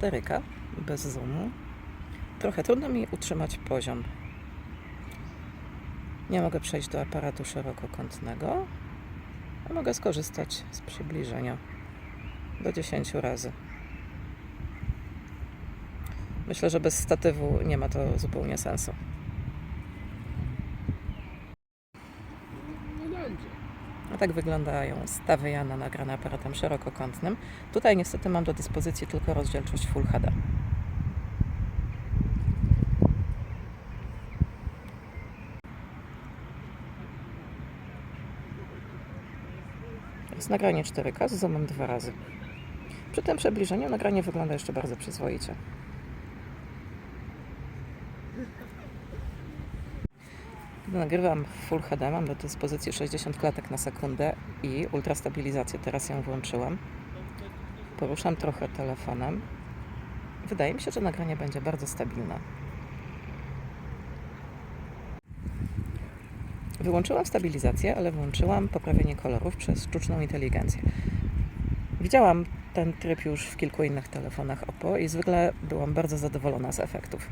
4K bez zoomu. Trochę trudno mi utrzymać poziom. Nie mogę przejść do aparatu szerokokątnego, a mogę skorzystać z przybliżenia do 10 razy. Myślę, że bez statywu nie ma to zupełnie sensu. Nie będzie. A tak wyglądają stawy Jana nagrane aparatem szerokokątnym. Tutaj niestety mam do dyspozycji tylko rozdzielczość Full HD. Jest nagranie 4K z zoomem dwa razy. Przy tym przybliżeniu nagranie wygląda jeszcze bardzo przyzwoicie. Nagrywam Full HD, mam do dyspozycji 60 klatek na sekundę i ultrastabilizację. Teraz ją włączyłem. Poruszam trochę telefonem. Wydaje mi się, że nagranie będzie bardzo stabilne. Wyłączyłam stabilizację, ale włączyłam poprawienie kolorów przez sztuczną inteligencję. Widziałam ten tryb już w kilku innych telefonach Oppo i zwykle byłam bardzo zadowolona z efektów.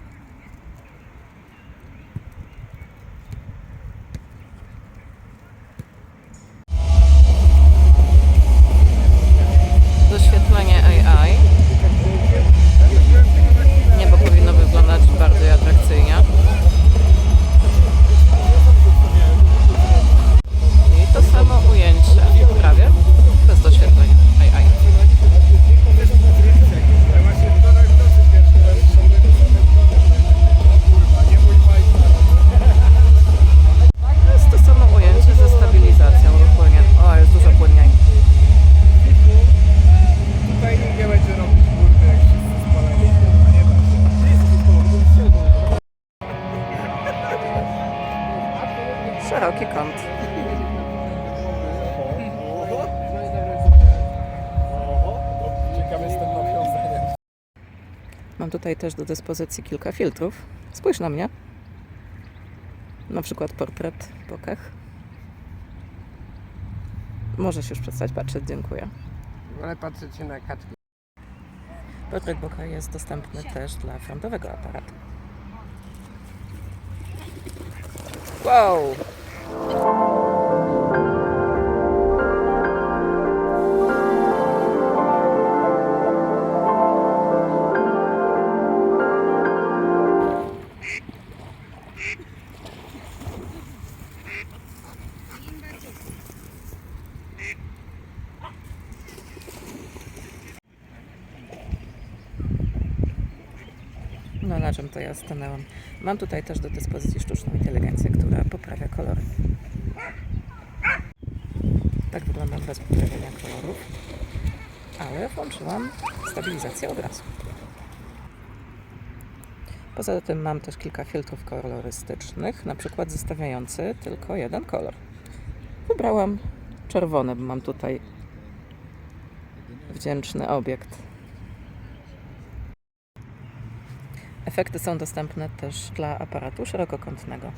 Mam tutaj też do dyspozycji kilka filtrów. Spójrz na mnie. Na przykład portret bokeh. Możesz już przestać patrzeć, dziękuję. Ale patrzycie na kaczki. Portret bokeh jest dostępny też dla frontowego aparatu. Wow! No na czym to ja stanęłam? Mam tutaj też do dyspozycji sztuczną inteligencję, która poprawia kolory. Tak wygląda bez poprawienia kolorów, ale włączyłam stabilizację obrazu. Poza tym mam też kilka filtrów kolorystycznych, na przykład zestawiający tylko jeden kolor. Wybrałam czerwony, bo mam tutaj wdzięczny obiekt. Efekty są dostępne też dla aparatu szerokokątnego.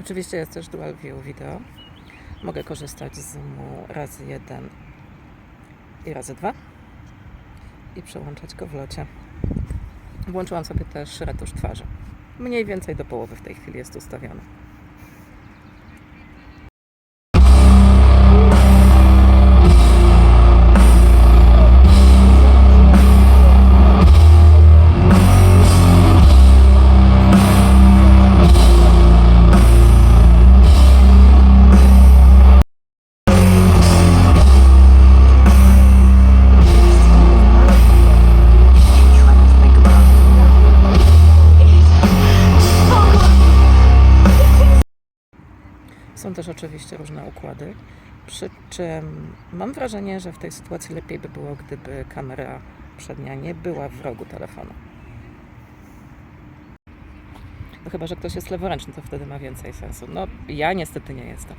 Oczywiście jest też Dual View Video. Mogę korzystać z zoomu razy 1 i razy 2 i przełączać go w locie. Włączyłam sobie też retusz twarzy. Mniej więcej do połowy w tej chwili jest ustawiony. Też oczywiście różne układy, przy czym mam wrażenie, że w tej sytuacji lepiej by było, gdyby kamera przednia nie była w rogu telefonu. No chyba, że ktoś jest leworęczny, to wtedy ma więcej sensu. No, ja niestety nie jestem.